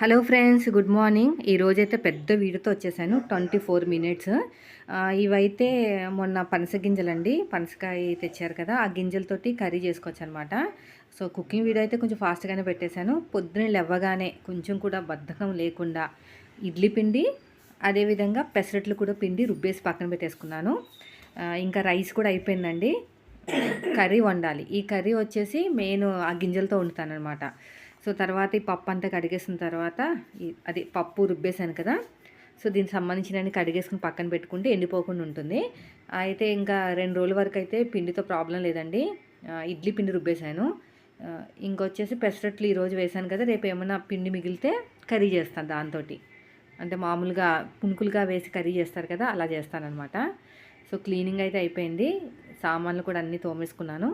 Hello friends good morning. ఈరోజైతే పెద్ద వీడియోతో వచ్చేసాను ట్వంటీ ఫోర్ మినిట్స్. ఇవైతే మొన్న పనస గింజలండి. పనసకాయ తెచ్చారు కదా ఆ గింజలతోటి కర్రీ చేసుకోవచ్చు అనమాట సో కుకింగ్ వీడియో అయితే కొంచెం ఫాస్ట్గానే పెట్టేశాను. పొద్దున లేవగానే కొంచెం కూడా బద్ధకం లేకుండా ఇడ్లీ పిండి అదేవిధంగా పెసరట్లు కూడా పిండి రుబ్బేసి పక్కన పెట్టేసుకున్నాను. ఇంకా రైస్ కూడా అయిపోయిందండి. కర్రీ వండాలి. ఈ కర్రీ వచ్చేసి మెయిన్ ఆ గింజలతో వండుతాను అనమాట సో తర్వాత ఈ పప్పు అంతా కడిగేసిన తర్వాత అది పప్పు రుబ్బేశాను కదా. సో దీనికి సంబంధించిన కడిగేసుకుని పక్కన పెట్టుకుంటే ఎండిపోకుండా ఉంటుంది. అయితే ఇంకా రెండు రోజుల వరకు అయితే పిండితో ప్రాబ్లం లేదండి. ఇడ్లీ పిండి రుబ్బేశాను. ఇంకొచ్చేసి పెసరట్లు ఈరోజు వేశాను కదా రేపు ఏమైనా పిండి మిగిలితే కర్రీ చేస్తాను దాంతో అంటే మామూలుగా పునుకులుగా వేసి కర్రీ చేస్తారు కదా అలా చేస్తానన్నమాట. సో క్లీనింగ్ అయితే అయిపోయింది. సామాన్లు కూడా అన్నీ తోమేసుకున్నాను.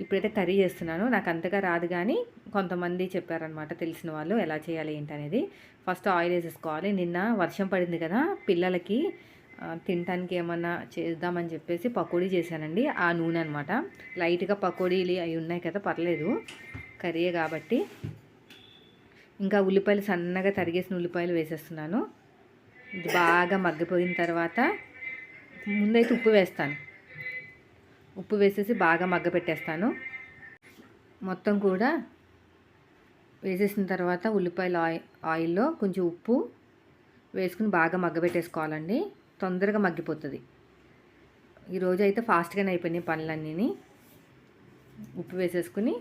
ఇప్పుడైతే కర్రీ చేస్తున్నాను. నాకు అంతగా రాదు కానీ కొంతమంది చెప్పారనమాట తెలిసిన వాళ్ళు ఎలా చేయాలి ఏంటనేది ఫస్ట్ ఆయిల్ వేసేసుకోవాలి. నిన్న వర్షం పడింది కదా పిల్లలకి తినటానికి ఏమన్నా చేద్దామని చెప్పేసి పకోడీ చేశానండి. ఆ నూనె అనమాట లైట్గా పకోడీలు అవి ఉన్నాయి కదా పర్లేదు. కర్రీ కాబట్టి. ఇంకా ఉల్లిపాయలు సన్నగా తరిగేసిన ఉల్లిపాయలు వేసేస్తున్నాను. ఇది బాగా మగ్గిపోయిన తర్వాత ముందైతే ఉప్పు వేస్తాను. ఉప్పు వేసేసి బాగా మగ్గ పెట్టేస్తాను. మొత్తం కూడా వేసేసిన తర్వాత ఉల్లిపాయలు ఆయి ఆయిల్లో కొంచెం ఉప్పు వేసుకుని బాగా మగ్గబెట్టేసుకోవాలండి తొందరగా మగ్గిపోతుంది. ఈరోజు అయితే ఫాస్ట్గానే అయిపోయినాయి పనులన్నీ ఉప్పు వేసేసుకుని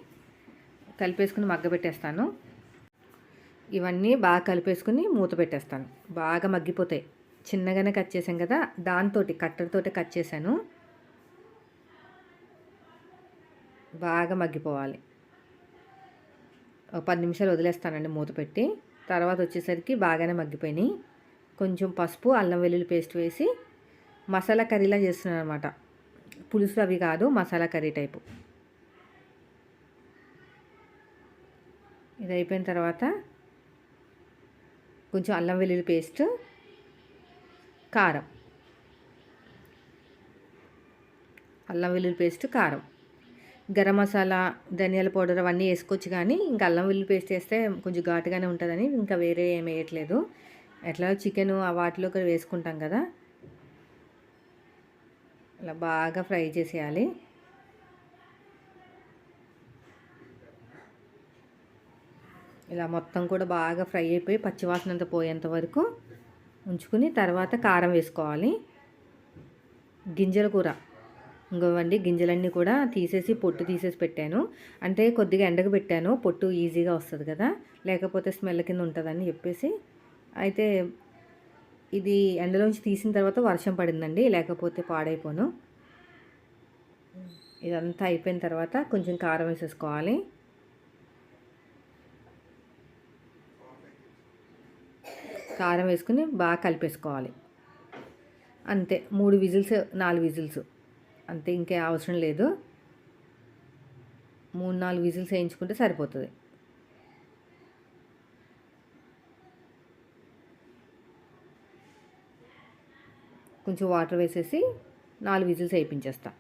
కలిపేసుకుని మగ్గబెట్టేస్తాను ఇవన్నీ బాగా కలిపేసుకుని మూత పెట్టేస్తాను. బాగా మగ్గిపోతాయి. చిన్నగానే కట్ చేసాం కదా దాంతో కట్టెలతోటి కట్ చేశాను. బాగా మగ్గిపోవాలి. ఒక పది నిమిషాలు వదిలేస్తానండి మూత పెట్టి. తర్వాత వచ్చేసరికి బాగానే మగ్గిపోయినాయి. కొంచెం పసుపు అల్లం వెల్లుల్లి పేస్ట్ వేసి మసాలా కర్రీలా చేస్తున్నాను అనమాట పులుసు అవి కాదు మసాలా కర్రీ టైపు. ఇది అయిపోయిన తర్వాత కొంచెం అల్లం వెల్లుల్లి పేస్ట్ కారం. అల్లం వెల్లుల్లి పేస్ట్ కారం. గరం మసాలా ధనియాల పౌడర్ అవన్నీ వేసుకోవచ్చు కానీ ఇంకా అల్లం వెల్లుల్లి పేస్ట్ వేస్తే కొంచెం ఘాటుగానే ఉంటుందని ఇంకా వేరే ఏం వేయట్లేదు. ఎట్లా చికెన్ వాటిలో వేసుకుంటాం కదా. అలా బాగా ఫ్రై చేసేయాలి. ఇలా మొత్తం కూడా బాగా ఫ్రై అయిపోయి పచ్చివాసన పోయేంత వరకు ఉంచుకుని తర్వాత కారం వేసుకోవాలి. గింజల కూర. ఇంకోవండి గింజలన్నీ కూడా తీసేసి పొట్టు తీసేసి పెట్టాను. అంటే కొద్దిగా ఎండకు పెట్టాను. పొట్టు ఈజీగా వస్తుంది కదా. లేకపోతే స్మెల్ కింద ఉంటుందని చెప్పేసి. అయితే ఇది ఎండలోంచి తీసిన తర్వాత వర్షం పడిందండి. లేకపోతే పాడైపోను. ఇదంతా అయిపోయిన తర్వాత కొంచెం కారం వేసేసుకోవాలి. కారం వేసుకుని బాగా కలిపేసుకోవాలి. అంతే. మూడు విజిల్స్ నాలుగు విజిల్స్. అంతే ఇంకే అవసరం లేదు. మూడు నాలుగు విజిల్స్ వేయించుకుంటే సరిపోతుంది. కొంచెం వాటర్ వేసేసి నాలుగు విజిల్స్ వేయించేస్తా.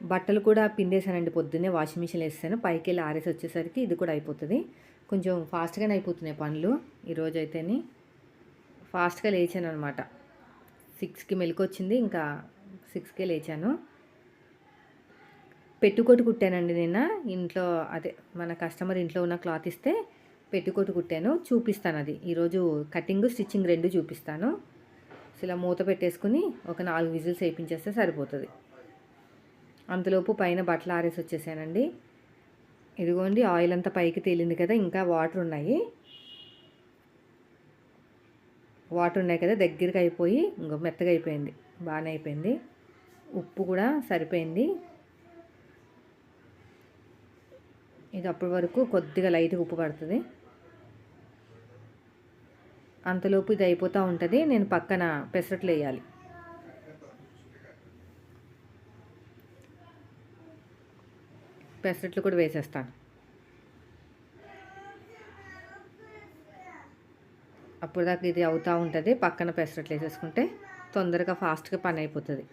బట్టలు కూడా పిండేసానండి పొద్దున్నే వాషింగ్ మిషన్ వేసేసాను. పైకి వెళ్ళి ఆరేసి వచ్చేసరికి ఇది కూడా అయిపోతుంది. కొంచెం ఫాస్ట్గానే అయిపోతున్నాయి పనులు ఈరోజు అయితేని ఫాస్ట్గా లేచాను అనమాట సిక్స్కి మెలకు వచ్చింది ఇంకా సిక్స్కే లేచాను. పెట్టుకోటు కుట్టానండి నిన్న ఇంట్లో అదే మన కస్టమర్ ఇంట్లో ఉన్న క్లాత్ ఇస్తే పెట్టుకోటు కుట్టాను. చూపిస్తాను అది. ఈరోజు కటింగ్ స్టిచ్చింగ్ రెండు చూపిస్తాను. సో ఇలా మూత పెట్టేసుకుని ఒక నాలుగు విజిల్స్ వేయించేస్తే సరిపోతుంది. అంతలోపు పైన బట్టలు ఆరేసి వచ్చేసానండి. ఇదిగోండి ఆయిల్ అంతా పైకి తేలింది కదా ఇంకా వాటర్ ఉన్నాయి. వాటర్ ఉన్నాయి కదా దగ్గరికి అయిపోయి ఇంకో మెత్తగా అయిపోయింది. బాగానే అయిపోయింది. ఉప్పు కూడా సరిపోయింది. ఇది అప్పటి వరకు కొద్దిగా లైట్గా ఉప్పు పడుతుంది. అంతలోపు ఇది అయిపోతూ ఉంటుంది. నేను పక్కన పెసరట్లు వేయాలి. పెసరట్లు కూడా వేసేస్తాను. అప్పుడు దాకా ఇది అవుతూ ఉంటుంది. పక్కన పెసరట్లు వేసేసుకుంటే తొందరగా ఫాస్ట్గా పని అయిపోతుంది.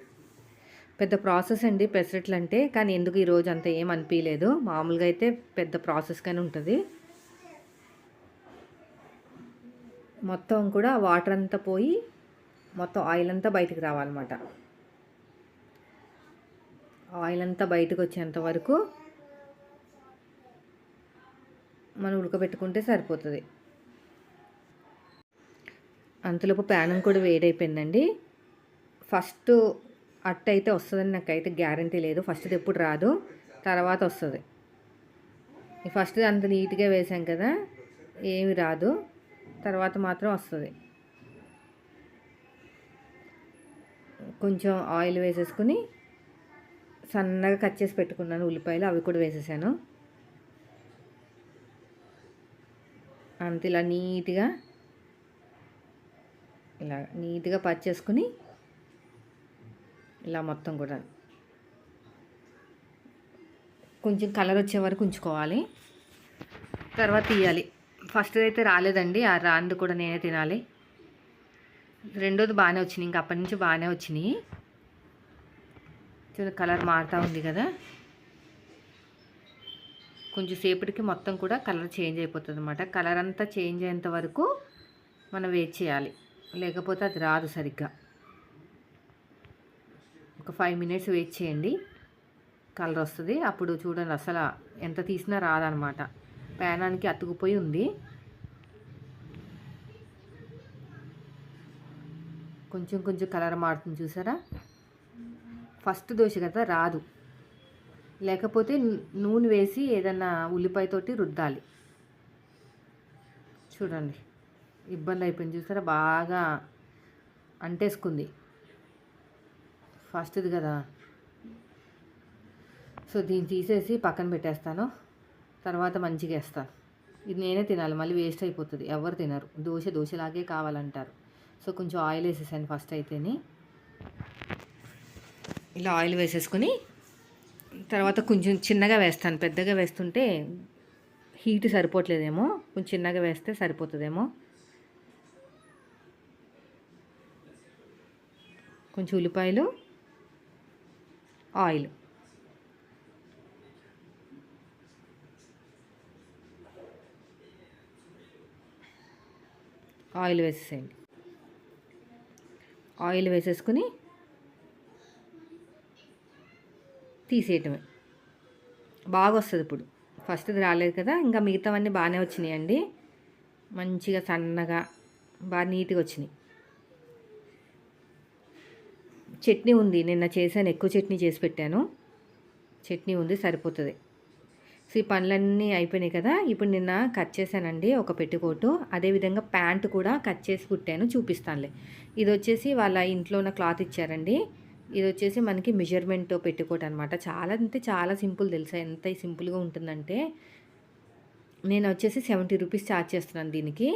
పెద్ద ప్రాసెస్ అండి పెసరట్లు అంటే కానీ ఎందుకు ఈరోజు అంత ఏం అనిపించలేదు మామూలుగా అయితే పెద్ద ప్రాసెస్గానే ఉంటుంది. మొత్తం కూడా వాటర్ అంతా పోయి మొత్తం ఆయిల్ అంతా బయటకు రావాలన్నమాట. ఆయిల్ అంతా బయటకు వచ్చేంత వరకు మనం ఉడకబెట్టుకుంటే సరిపోతుంది. అంతలోపు ప్యానం కూడా వేడైపోయిందండి. ఫస్ట్ అట్ట అయితే వస్తుందని నాకైతే గ్యారంటీ లేదు. ఫస్ట్ ఎప్పుడు రాదు. తర్వాత వస్తుంది. ఫస్ట్ అంత నీట్గా వేసాం కదా ఏమి రాదు. తర్వాత మాత్రం వస్తుంది. కొంచెం ఆయిల్ వేసేసుకుని సన్నగా కట్ చేసి పెట్టుకున్నాను ఉల్లిపాయలు అవి కూడా వేసేసాను. అంత ఇలా నీట్గా ఇలా నీట్గా పచ్చేసుకుని ఇలా మొత్తం కూడా. కొంచెం కలర్ వచ్చే వరకు ఉంచుకోవాలి. తర్వాత తీయాలి. ఫస్ట్ అయితే రాలేదండి. ఆ రాంది కూడా నేనే తినాలి. రెండోది బాగానే వచ్చినాయి. ఇంకా అప్పటి నుంచి బాగానే వచ్చినాయి. చూడండి కలర్ మారుతూ ఉంది కదా. కొంచెం సేపటికి మొత్తం కూడా కలర్ చేంజ్ అయిపోతుంది అనమాట కలర్ అంతా చేంజ్ అయ్యేంత వరకు మనం వెయిట్ చేయాలి. లేకపోతే అది రాదు సరిగ్గా. ఒక ఫైవ్ మినిట్స్ వెయిట్ చేయండి. కలర్ వస్తుంది. అప్పుడు చూడండి అసలు ఎంత తీసినా రాదనమాట. పేనానికి అతుకుపోయి ఉంది. కొంచెం కొంచెం కలర్ మారుతుంది చూసారా? ఫస్ట్ దోశ కదా రాదు. లేకపోతే నూనె వేసి ఏదన్నా ఉల్లిపాయతోటి రుద్దాలి. చూడండి. ఇబ్బంది అయిపోయింది చూసారా? బాగా అంటేసుకుంది. ఫస్ట్ది కదా. సో దీన్ని తీసేసి పక్కన పెట్టేస్తాను. తర్వాత మంచిగా వేస్తాను ఇది నేనే తినాలి మళ్ళీ వేస్ట్ అయిపోతుంది. ఎవరు తినరు. దోశ దోశలాగే కావాలంటారు. సో కొంచెం ఆయిల్ వేసేసాను ఫస్ట్ అయితేని. ఇలా ఆయిల్ వేసేసుకొని తర్వాత కొంచెం చిన్నగా వేస్తాను. పెద్దగా వేస్తుంటే హీట్ సరిపోవట్లేదేమో. కొంచెం చిన్నగా వేస్తే సరిపోతుందేమో. కొంచెం ఉల్లిపాయలు ఆయిల్. ఆయిల్ వేసేసేయండి. ఆయిల్ వేసేసుకుని తీసేయటమే. బాగా వస్తుంది ఇప్పుడు ఫస్ట్ది రాలేదు కదా ఇంకా మిగతావన్నీ బాగానే వచ్చినాయండి. మంచిగా సన్నగా బాగా నీట్గా వచ్చినాయి. చట్నీ ఉంది. నిన్న చేశాను. ఎక్కువ చట్నీ చేసి పెట్టాను. చట్నీ ఉంది. సరిపోతుంది. సో ఈ పనులన్నీ అయిపోయినాయి కదా. ఇప్పుడు నిన్న కట్ చేశానండి ఒక పెట్టుకోటు. అదేవిధంగా ప్యాంటు కూడా కట్ చేసి కుట్టాను. చూపిస్తానులే. ఇది వచ్చేసి వాళ్ళ ఇంట్లో ఉన్న క్లాత్ ఇచ్చారండి. ఇది వచ్చేసి మనకి మెజర్మెంట్ పెట్టుకోట అనమాట చాలా అంటే చాలా సింపుల్ తెలుసా? ఎంత సింపుల్గా ఉంటుందంటే నేను వచ్చేసి సెవెంటీ రూపీస్ ఛార్జ్ చేస్తున్నాను దీనికి.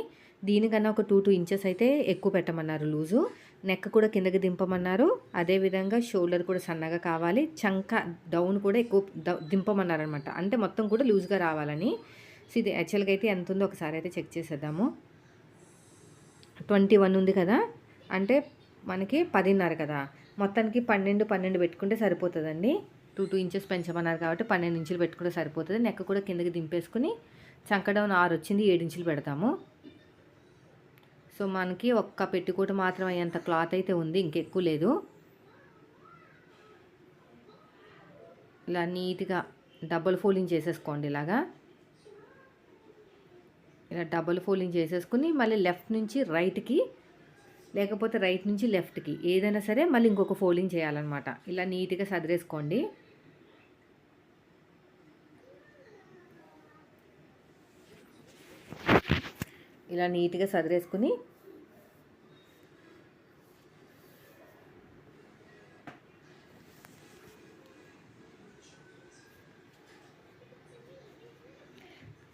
దీనికన్నా ఒక టూ టూ ఇంచెస్ అయితే ఎక్కువ పెట్టమన్నారు లూజు. నెక్ కూడా కిందకి దింపమన్నారు. అదేవిధంగా షోల్డర్ కూడా సన్నగా కావాలి. చంక డౌన్ కూడా ఎక్కువ దింపమన్నారు అనమాట అంటే మొత్తం కూడా లూజ్గా రావాలని. సో ఇది యాక్చువల్గా అయితే ఎంత ఉందో ఒకసారి అయితే చెక్ చేసేద్దాము. ట్వంటీ వన్ ఉంది కదా? అంటే మనకి పదిన్నర కదా? మొత్తానికి పన్నెండు పన్నెండు పెట్టుకుంటే సరిపోతుందండి. టూ టూ ఇంచెస్ పెంచమన్నారు కాబట్టి పన్నెండు ఇంచులు పెట్టుకుంటే సరిపోతుంది. నెక్క కూడా కిందకి దింపేసుకుని చంకడౌన్ ఆరు వచ్చింది ఏడు ఇంచులు పెడతాము. సో మనకి ఒక్క పెట్టుకోట మాత్రం అయ్యేంత క్లాత్ అయితే ఉంది ఇంకెక్కువ లేదు. ఇలా నీట్గా డబుల్ ఫోల్డింగ్ చేసేసుకోండి ఇలాగా. ఇలా డబుల్ ఫోల్డింగ్ చేసేసుకుని మళ్ళీ లెఫ్ట్ నుంచి రైట్కి లేకపోతే రైట్ నుంచి లెఫ్ట్కి ఏదైనా సరే మళ్ళీ ఇంకొక ఫోల్డింగ్ చేయాలన్నమాట. ఇలా నీట్గా సదిరేసుకోండి. ఇలా నీట్గా సదిరేసుకుని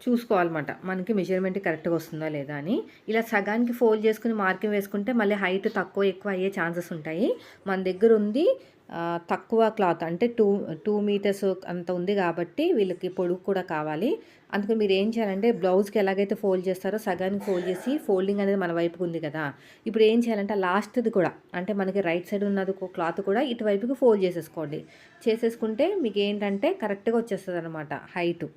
చూసుకోవాలన్నమాట. మనకి మెజర్మెంట్ కరెక్ట్గా వస్తుందా లేదా అని. ఇలా సగానికి ఫోల్డ్ చేసుకుని మార్కింగ్ వేసుకుంటే మళ్ళీ హైట్ తక్కువ ఎక్కువ అయ్యే ఛాన్సెస్ ఉంటాయి. మన దగ్గర ఉంది తక్కువ క్లాత్ అంటే టూ టూ మీటర్స్ అంత ఉంది కాబట్టి వీళ్ళకి పొడుగు కూడా కావాలి. అందుకని మీరు ఏం చేయాలంటే బ్లౌజ్కి ఎలాగైతే ఫోల్డ్ చేస్తారో సగానికి ఫోల్డ్ చేసి ఫోల్డింగ్ అనేది మన వైపుకు ఉంది కదా. ఇప్పుడు ఏం చేయాలంటే లాస్ట్ది కూడా అంటే మనకి రైట్ సైడ్ ఉన్నది క్లాత్ కూడా ఇటువైపుకి ఫోల్డ్ చేసేసుకోండి. చేసేసుకుంటే మీకు ఏంటంటే కరెక్ట్గా వచ్చేస్తుంది అనమాట హైటు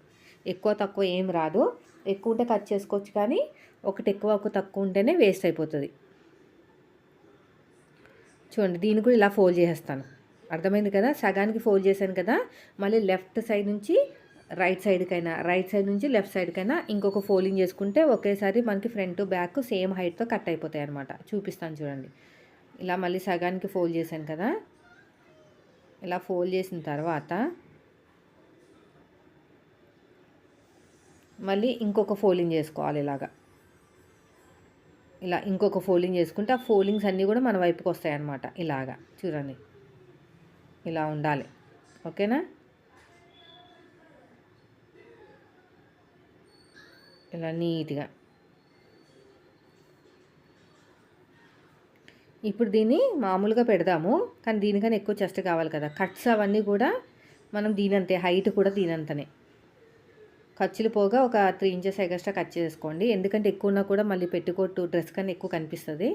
ఎక్కువ తక్కువ ఏం రాదు. ఎక్కువ ఉంటే కట్ చేసుకోవచ్చు కానీ ఒకటి ఎక్కువ ఒక తక్కువ ఉంటేనే వేస్ట్ అయిపోతుంది. చూడండి దీన్ని కూడా ఇలా ఫోల్డ్ చేసేస్తాను. అర్థమైంది కదా? సగానికి ఫోల్డ్ చేశాను కదా? మళ్ళీ లెఫ్ట్ సైడ్ నుంచి రైట్ సైడ్కైనా రైట్ సైడ్ నుంచి లెఫ్ట్ సైడ్కైనా ఇంకొక ఫోల్డింగ్ చేసుకుంటే ఒకేసారి మనకి ఫ్రంట్ బ్యాక్ సేమ్ హైట్తో కట్ అయిపోతాయి అనమాట చూపిస్తాను చూడండి. ఇలా మళ్ళీ సగానికి ఫోల్డ్ చేశాను కదా? ఇలా ఫోల్డ్ చేసిన తర్వాత మళ్ళీ ఇంకొక ఫోల్డింగ్ చేసుకోవాలి ఇలాగా. ఇలా ఇంకొక ఫోల్డింగ్ చేసుకుంటే ఆ ఫోల్డింగ్స్ అన్నీ కూడా మన వైపుకి వస్తాయి అన్నమాట ఇలాగా. చూడండి. ఇలా ఉండాలి. ఓకేనా? ఇలా నీట్గా. ఇప్పుడు దీన్ని మామూలుగా పెడదాము. కానీ దీనికన్నా ఎక్కువ చెస్ట్ కావాలి కదా. కట్స్ అవన్నీ కూడా మనం దీనంతే. హైట్ కూడా దీనంతనే. ఖర్చులు పోగా ఒక త్రీ ఇంచెస్ ఎగస్ట్రా కట్ చేసుకోండి. ఎందుకంటే ఎక్కువ ఉన్నా కూడా మళ్ళీ పెట్టుకోట్టు డ్రెస్ కన్నా ఎక్కువ కనిపిస్తుంది.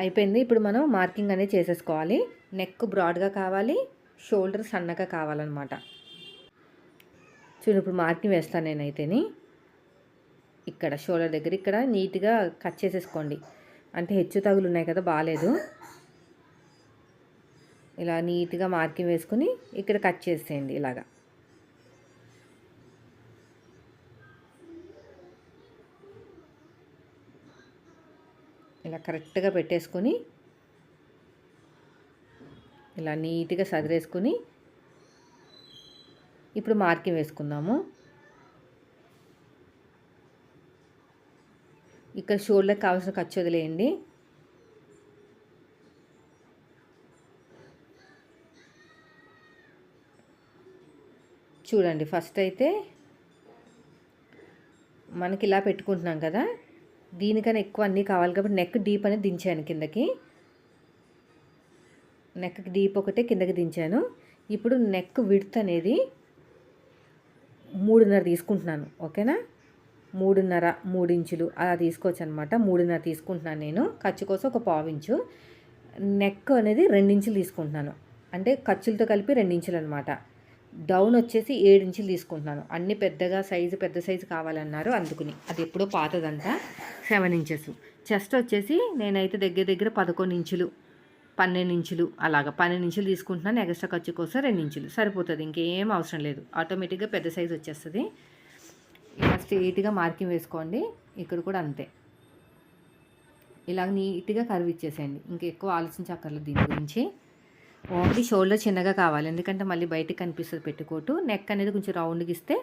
అయిపోయింది. ఇప్పుడు మనం మార్కింగ్ అనేది చేసేసుకోవాలి. నెక్ బ్రాడ్గా కావాలి. షోల్డర్ సన్నగా కావాలన్నమాట. చూడు ఇప్పుడు మార్కింగ్ వేస్తాను నేనైతేని. ఇక్కడ షోల్డర్ దగ్గర ఇక్కడ నీట్గా కట్ చేసేసుకోండి. అంటే హెచ్చు తగులు ఉన్నాయి కదా బాగాలేదు ఇలా నీట్గా మార్కింగ్ వేసుకుని ఇక్కడ కట్ చేసేయండి ఇలాగా. ఇలా కరెక్ట్గా పెట్టేసుకొని ఇలా నీట్గా సదిరేసుకొని ఇప్పుడు మార్కింగ్ వేసుకుందాము. ఇక్కడ షోల్డర్కి కావాల్సిన ఖర్చు వదిలేయండి. చూడండి ఫస్ట్ అయితే మనకి ఇలా పెట్టుకుంటున్నాం కదా. దీనికన్నా ఎక్కువ అన్నీ కావాలి కాబట్టి నెక్ డీప్ అనేది దించాను కిందకి. నెక్ డీప్ ఒకటే కిందకి దించాను. ఇప్పుడు నెక్ విడ్త్ అనేది మూడున్నర తీసుకుంటున్నాను ఓకేనా? మూడున్నర మూడు ఇంచులు అలా తీసుకోవచ్చు అనమాట మూడున్నర తీసుకుంటున్నాను నేను. ఖర్చు కోసం ఒక పావించు నెక్ అనేది రెండించులు తీసుకుంటున్నాను. అంటే ఖర్చులతో కలిపి రెండించులు అనమాట డౌన్ వచ్చేసి ఏడు ఇంచులు తీసుకుంటున్నాను. అన్ని పెద్దగా సైజు పెద్ద సైజు కావాలన్నారు అందుకుని. అది ఎప్పుడో పాతదంట సెవెన్ ఇంచెస్. చెస్ట్ వచ్చేసి నేనైతే దగ్గర దగ్గర పదకొండు ఇంచులు పన్నెండు ఇంచులు అలాగా. పన్నెండు ఇంచులు తీసుకుంటున్నాను ఎక్స్ట్రా ఖర్చు కోసం రెండు ఇంచులు. సరిపోతుంది ఇంకేం అవసరం లేదు. ఆటోమేటిక్గా పెద్ద సైజు వచ్చేస్తుంది. ఇలా స్ట్రెయిట్గా మార్కింగ్ వేసుకోండి. ఇక్కడ కూడా అంతే. ఇలా నీట్గా కర్వ్ ఇచ్చేసేయండి. ఇంకా ఎక్కువ ఆలోచించక్కర్లేదు దీని గురించి. ఓన్లీ షోల్డర్ చిన్నగా కావాలి. ఎందుకంటే మళ్ళీ బయటకు కనిపిస్తుంది పెట్టుకోటు. నెక్ అనేది కొంచెం రౌండ్గా ఇస్తే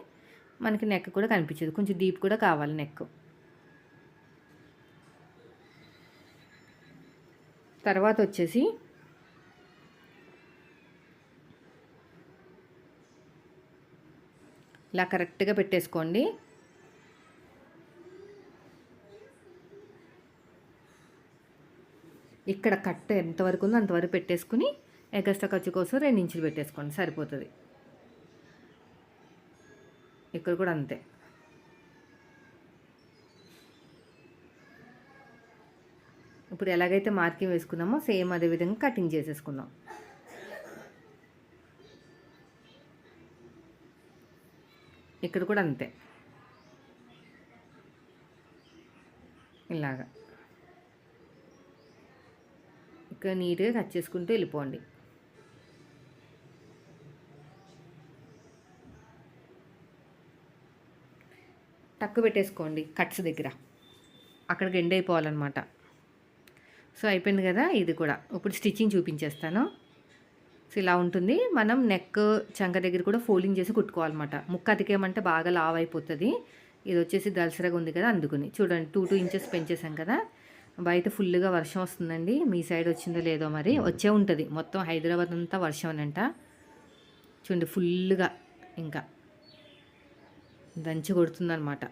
మనకి నెక్ కూడా కనిపించదు. కొంచెం డీప్ కూడా కావాలి నెక్ తర్వాత వచ్చేసి ఇలా కరెక్ట్గా పెట్టేసుకోండి. ఇక్కడ కట్ ఎంతవరకు ఉందో అంతవరకు పెట్టేసుకుని ఎగస్ట్రా ఖర్చు కోసం రెండు ఇంచులు పెట్టేసుకోండి సరిపోతుంది. ఇక్కడ కూడా అంతే. ఇప్పుడు ఎలాగైతే మార్కింగ్ వేసుకున్నామో సేమ్ అదే విధంగా కటింగ్ చేసేసుకుందాం. ఇక్కడ కూడా అంతే. ఇలాగా. ఇక్కడ నీట్గా కట్ చేసుకుంటూ వెళ్ళిపోండి. టక్కు పెట్టేసుకోండి కట్స్ దగ్గర. అక్కడికి ఎండ్ అయిపోవాలన్నమాట. సో అయిపోయింది కదా ఇది కూడా. ఇప్పుడు స్టిచ్చింగ్ చూపించేస్తాను. సో ఇలా ఉంటుంది. మనం నెక్ చంక దగ్గర కూడా ఫోల్డింగ్ చేసి కుట్టుకోవాలన్నమాట. ముక్క అతికేమంటే బాగా లావ్ అయిపోతుంది. ఇది వచ్చేసి దలసరగా ఉంది కదా అందుకుని. చూడండి టూ టూ ఇంచెస్ పెంచేసాం కదా. బయట ఫుల్గా వర్షం వస్తుందండి. మీ సైడ్ వచ్చిందో లేదో మరి. వచ్చే ఉంటుంది. మొత్తం హైదరాబాద్ అంతా వర్షం అనంట చూడండి ఫుల్గా ఇంకా. దంచి కొడుతుందనమాట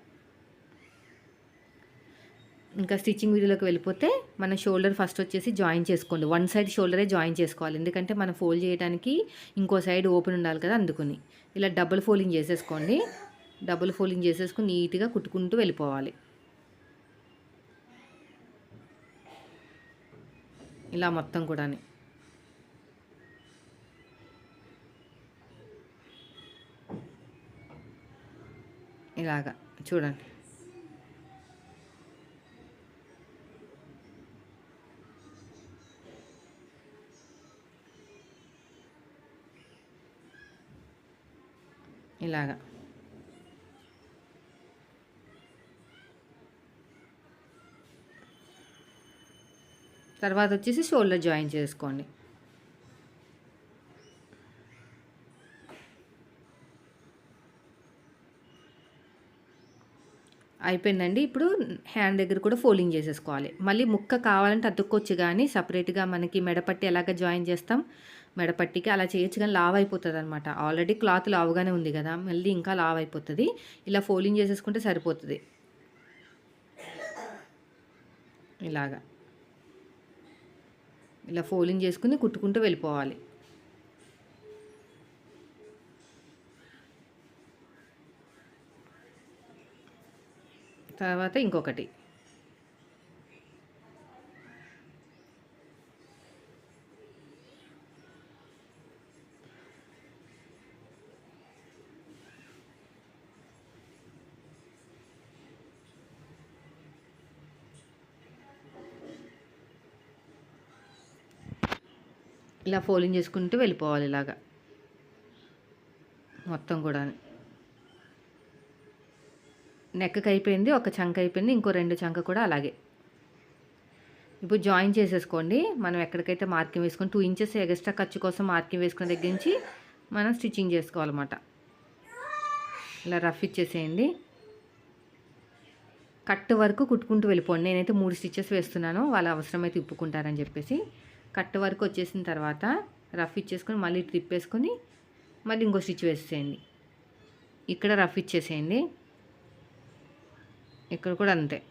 ఇంకా స్టిచ్చింగ్ వీడియోలోకి వెళ్ళిపోతే మన షోల్డర్ ఫస్ట్ వచ్చేసి జాయిన్ చేసుకోండి. వన్ సైడ్ షోల్డరే జాయిన్ చేసుకోవాలి. ఎందుకంటే మనం ఫోల్డ్ చేయడానికి ఇంకో సైడ్ ఓపెన్ ఉండాలి కదా అందుకుని. ఇలా డబుల్ ఫోల్డింగ్ చేసేసుకోండి. డబుల్ ఫోల్డింగ్ చేసేసుకుని నీట్గా కుట్టుకుంటూ వెళ్ళిపోవాలి. ఇలా మొత్తం కూడా ఇలాగా చూడండి. ఇలాగా. తర్వాత వచ్చేసి షోల్డర్ జాయిన్ చేసుకోండి. అయిపోయిందండి. ఇప్పుడు హ్యాండ్ దగ్గర కూడా ఫోల్డింగ్ చేసేసుకోవాలి. మళ్ళీ ముక్క కావాలంటే అతుక్కొచ్చు కానీ సపరేట్గా మనకి మెడపట్టి ఎలాగ జాయిన్ చేస్తాం? మెడపట్టికి అలా చేయొచ్చు కానీ లావ్ అయిపోతుంది అనమాట ఆల్రెడీ క్లాత్ లావుగానే ఉంది కదా మళ్ళీ ఇంకా లావ్ అయిపోతుంది. ఇలా ఫోల్డింగ్ చేసేసుకుంటే సరిపోతుంది. ఇలాగా. ఇలా ఫోల్డింగ్ చేసుకుని కుట్టుకుంటూ వెళ్ళిపోవాలి. తర్వాత ఇంకొకటి. ఇలా ఫోల్డింగ్ చేసుకుంటూ వెళ్ళిపోవాలి ఇలాగా. మొత్తం కూడా నెక్కకి అయిపోయింది ఒక చంక అయిపోయింది ఇంకో రెండు చంక కూడా అలాగే. ఇప్పుడు జాయిన్ చేసేసుకోండి. మనం ఎక్కడికైతే మార్కింగ్ వేసుకొని టూ ఇంచెస్ ఎక్స్ట్రా ఖర్చు కోసం మార్కింగ్ వేసుకున్న దగ్గర నుంచి మనం స్టిచ్చింగ్ చేసుకోవాలన్నమాట. ఇలా రఫ్ ఇచ్చేసేయండి. కట్ వరకు కుట్టుకుంటూ వెళ్ళిపోండి. నేనైతే మూడు స్టిచ్చెస్ వేస్తున్నాను. వాళ్ళ అవసరమైతే ఇప్పుకుంటారని చెప్పేసి. కట్ వరకు వచ్చేసిన తర్వాత రఫ్ ఇచ్చేసుకొని మళ్ళీ ట్రిప్ వేసుకొని మళ్ళీ ఇంకో స్టిచ్ వేసేయండి. ఇక్కడ రఫ్ ఇచ్చేసేయండి. ఇక్కడ కూడా అంతే.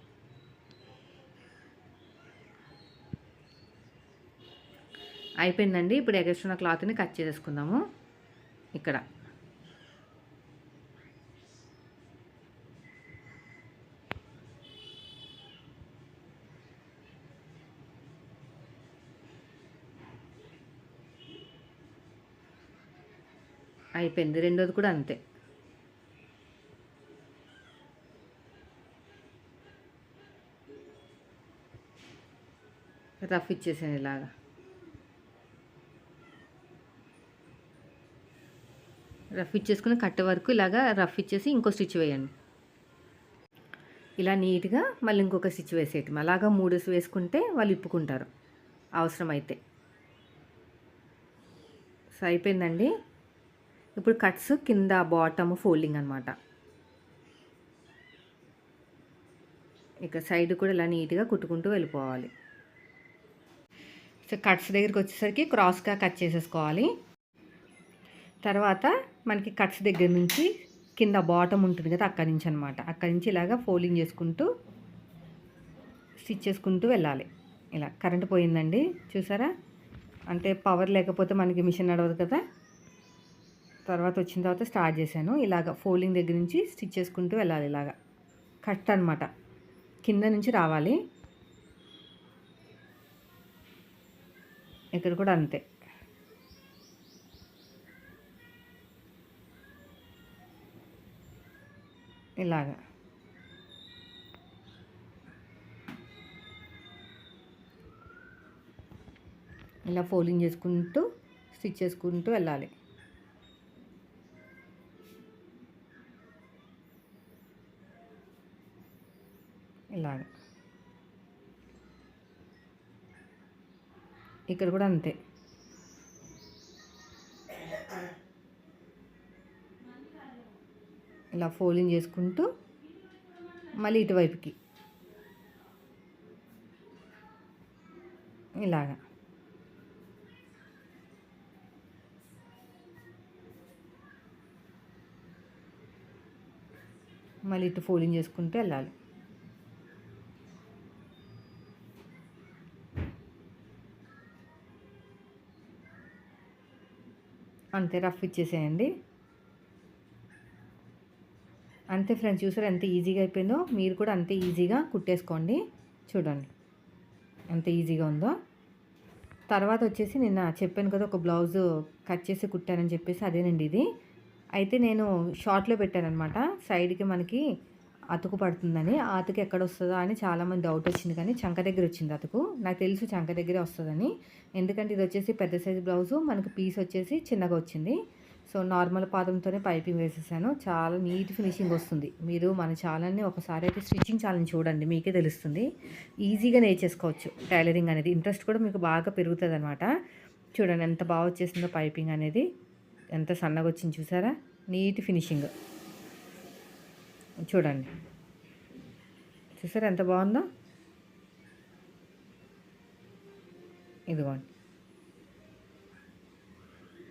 అయిపోయిందండి. ఇప్పుడు ఎగస్ట్రున్న క్లాత్ని కట్ చేసేసుకుందాము. ఇక్కడ. అయిపోయింది. రెండోది కూడా అంతే. రఫ్ ఇచ్చేసాను ఇలాగా. రఫ్ ఇచ్చేసుకుని కట్ట వరకు ఇలాగా రఫ్ ఇచ్చేసి ఇంకో స్టిచ్ వేయండి. ఇలా నీట్గా మళ్ళీ ఇంకొక స్టిచ్ వేసేయటం. అలాగా మూడు వేసుకుంటే వాళ్ళు ఇప్పుకుంటారు. అవసరమైతే. సో అయిపోయిందండి ఇప్పుడు కట్స్ కింద బాటమ్ ఫోల్డింగ్ అనమాట ఇక సైడ్ కూడా ఇలా నీట్గా కుట్టుకుంటూ వెళ్ళిపోవాలి. సో కట్స్ దగ్గరికి వచ్చేసరికి క్రాస్గా కట్ చేసేసుకోవాలి. తర్వాత మనకి కట్స్ దగ్గర నుంచి కింద బాటమ్ ఉంటుంది కదా అక్కడి నుంచి అనమాట అక్కడి నుంచి ఇలాగా ఫోల్డింగ్ చేసుకుంటూ స్టిచ్ చేసుకుంటూ వెళ్ళాలి. ఇలా కరెంట్ పోయిందండి చూసారా? అంటే పవర్ లేకపోతే మనకి మిషన్ నడవదు కదా. తర్వాత వచ్చిన తర్వాత స్టార్ట్ చేశాను. ఇలాగ ఫోల్డింగ్ దగ్గర నుంచి స్టిచ్ చేసుకుంటూ వెళ్ళాలి ఇలాగా. కట్ అనమాట కింద నుంచి రావాలి. ఇక్కడ కూడా అంతే. ఇలాగా. ఇలా ఫోల్డింగ్ చేసుకుంటూ స్టిచ్ చేసుకుంటూ వెళ్ళాలి ఇలాగ ఇక్కడ కూడా అంతే. ఇలా ఫోల్డింగ్ చేసుకుంటూ మళ్ళీ ఇటువైపుకి. ఇలాగా. మళ్ళీ ఇటు ఫోల్డింగ్ చేసుకుంటూ వెళ్ళాలి. అంతే రఫ్ ఇచ్చేసేయండి. అంతే ఫ్రెండ్స్ చూసారు ఎంత ఈజీగా అయిపోయిందో? మీరు కూడా అంతే ఈజీగా కుట్టేసుకోండి. చూడండి ఎంత ఈజీగా ఉందో. తర్వాత వచ్చేసి నిన్న చెప్పాను కదా ఒక బ్లౌజ్ కట్ చేసి కుట్టానని చెప్పేసి అదేనండి ఇది. అయితే నేను షార్ట్లో పెట్టానమాట సైడ్కి మనకి అతుకు పడుతుందని ఆ అతుకు ఎక్కడ వస్తుందా అని చాలామంది డౌట్ వచ్చింది. కానీ చంక దగ్గర వచ్చింది అతుకు. నాకు తెలుసు చంక దగ్గరే వస్తుందని. ఎందుకంటే ఇది వచ్చేసి పెద్ద సైజు బ్లౌజు మనకు పీస్ వచ్చేసి చిన్నగా వచ్చింది. సో నార్మల్ పాదంతోనే పైపింగ్ వేసేసాను. చాలా నీట్ ఫినిషింగ్ వస్తుంది. మీరు మన ఛానల్ని ఒకసారి అయితే స్టిచ్చింగ్ ఛానల్ చూడండి మీకే తెలుస్తుంది. ఈజీగా నేర్చేసుకోవచ్చు. టైలరింగ్ అనేది ఇంట్రెస్ట్ కూడా మీకు బాగా పెరుగుతుంది అనమాట చూడండి ఎంత బాగా వచ్చేసిందో పైపింగ్ అనేది. ఎంత సన్నగా వచ్చింది చూసారా? నీట్ ఫినిషింగ్ చూడండి. చూసారు ఎంత బాగుందో? ఇదిగోండి.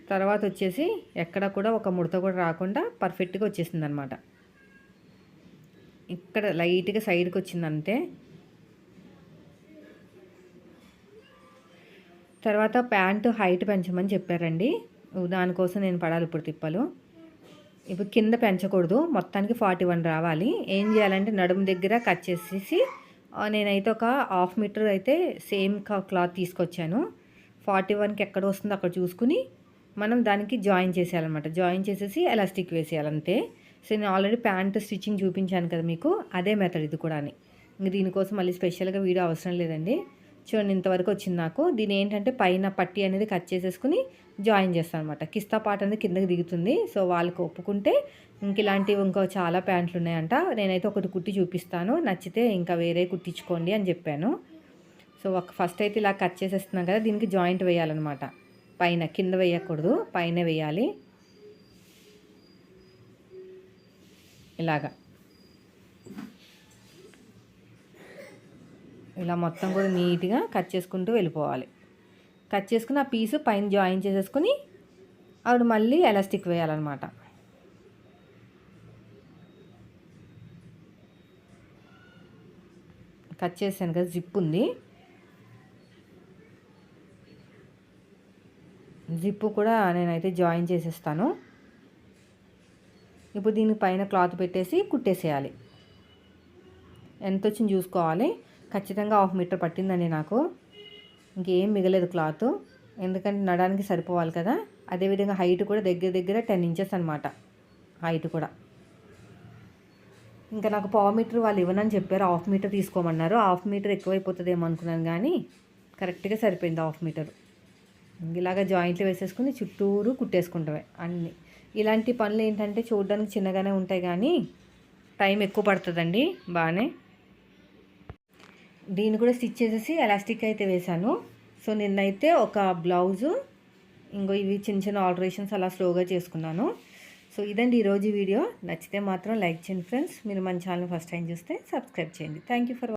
తర్వాత వచ్చేసి ఎక్కడ కూడా ఒక ముడత కూడా రాకుండా పర్ఫెక్ట్గా వచ్చేసింది అనమాట ఇక్కడ లైట్గా సైడ్కి వచ్చిందంటే తర్వాత ప్యాంటు హైట్ పెంచమని చెప్పారండి. దానికోసం నేను పడాలి ఇప్పుడు తిప్పలు. ఇప్పుడు కింద పెంచకూడదు. మొత్తానికి ఫార్టీ వన్ రావాలి. ఏం చేయాలంటే నడుము దగ్గర కట్ చేసేసి నేనైతే ఒక హాఫ్ మీటర్ అయితే సేమ్ క్లాత్ తీసుకొచ్చాను. ఫార్టీ వన్కి ఎక్కడ వస్తుందో అక్కడ చూసుకుని మనం దానికి జాయిన్ చేసేయాలన్నమాట. జాయిన్ చేసేసి ఎలాస్టిక్ వేసేయాలంతే. సో నేను ఆల్రెడీ ప్యాంట్ స్టిచ్చింగ్ చూపించాను కదా మీకు. అదే మెథడ్ ఇది కూడా అని ఇంక దీనికోసం మళ్ళీ స్పెషల్గా వీడియో అవసరం లేదండి. చూడండి ఇంతవరకు వచ్చింది నాకు. దీని ఏంటంటే పైన పట్టి అనేది కట్ చేసేసుకుని జాయిన్ చేస్తాను అనమాట కిస్తా పాట అనేది కిందకి దిగుతుంది. సో వాళ్ళకి ఒప్పుకుంటే ఇంక ఇలాంటివి ఇంకో చాలా ప్యాంట్లు ఉన్నాయంట. నేనైతే ఒకటి కుట్టి చూపిస్తాను. నచ్చితే ఇంకా వేరే కుట్టించుకోండి అని చెప్పాను. సో ఒక ఫస్ట్ అయితే ఇలా కట్ చేసేస్తున్నాం కదా దీనికి జాయింట్ వేయాలన్నమాట. పైన కింద వేయకూడదు. పైన వేయాలి. ఇలాగా. ఇలా మొత్తం కూడా నీట్గా కట్ చేసుకుంటూ వెళ్ళిపోవాలి. కట్ చేసుకుని ఆ పీసు పైన జాయిన్ చేసేసుకుని ఆవిడ మళ్ళీ ఎలాస్టిక్ వేయాలన్నమాట. కట్ చేశాను కదా జిప్ ఉంది. జిప్పు కూడా నేనైతే జాయిన్ చేసేస్తాను. ఇప్పుడు దీని పైన క్లాత్ పెట్టేసి కుట్టేసేయాలి. ఎంత వచ్చింది చూసుకోవాలి. ఖచ్చితంగా హాఫ్ మీటర్ పట్టిందండి నాకు. ఇంకేం మిగలేదు క్లాత్. ఎందుకంటే నడడానికి సరిపోవాలి కదా. అదేవిధంగా హైట్ కూడా దగ్గర దగ్గర టెన్ ఇంచెస్ అనమాట హైట్ కూడా. ఇంకా నాకు పావు మీటర్ వాళ్ళు ఇవ్వనని చెప్పారు. హాఫ్ మీటర్ తీసుకోమన్నారు. హాఫ్ మీటర్ ఎక్కువైపోతుందేమో అనుకున్నాను కానీ కరెక్ట్గా సరిపోయింది హాఫ్ మీటర్. ఇలాగ జాయింట్లు వేసేసుకుని చుట్టూరు కుట్టేసుకుంటామే అన్నీ. ఇలాంటి పనులు ఏంటంటే చూడడానికి చిన్నగానే ఉంటాయి కానీ టైం ఎక్కువ పడుతుందండి. బాగానే. దీన్ని కూడా స్టిచ్ చేసేసి ఎలాస్టిక్ అయితే వేశాను. సో నిన్నైతే ఒక బ్లౌజు ఇంకో ఇవి చిన్న చిన్న ఆల్టరేషన్స్ అలా స్లోగా చేసుకున్నాను. సో ఇదండి ఈరోజు వీడియో. నచ్చితే మాత్రం లైక్ చేయండి ఫ్రెండ్స్. మీరు మన ఛానల్ ఫస్ట్ టైం చూస్తే సబ్స్క్రైబ్ చేయండి. Thank you for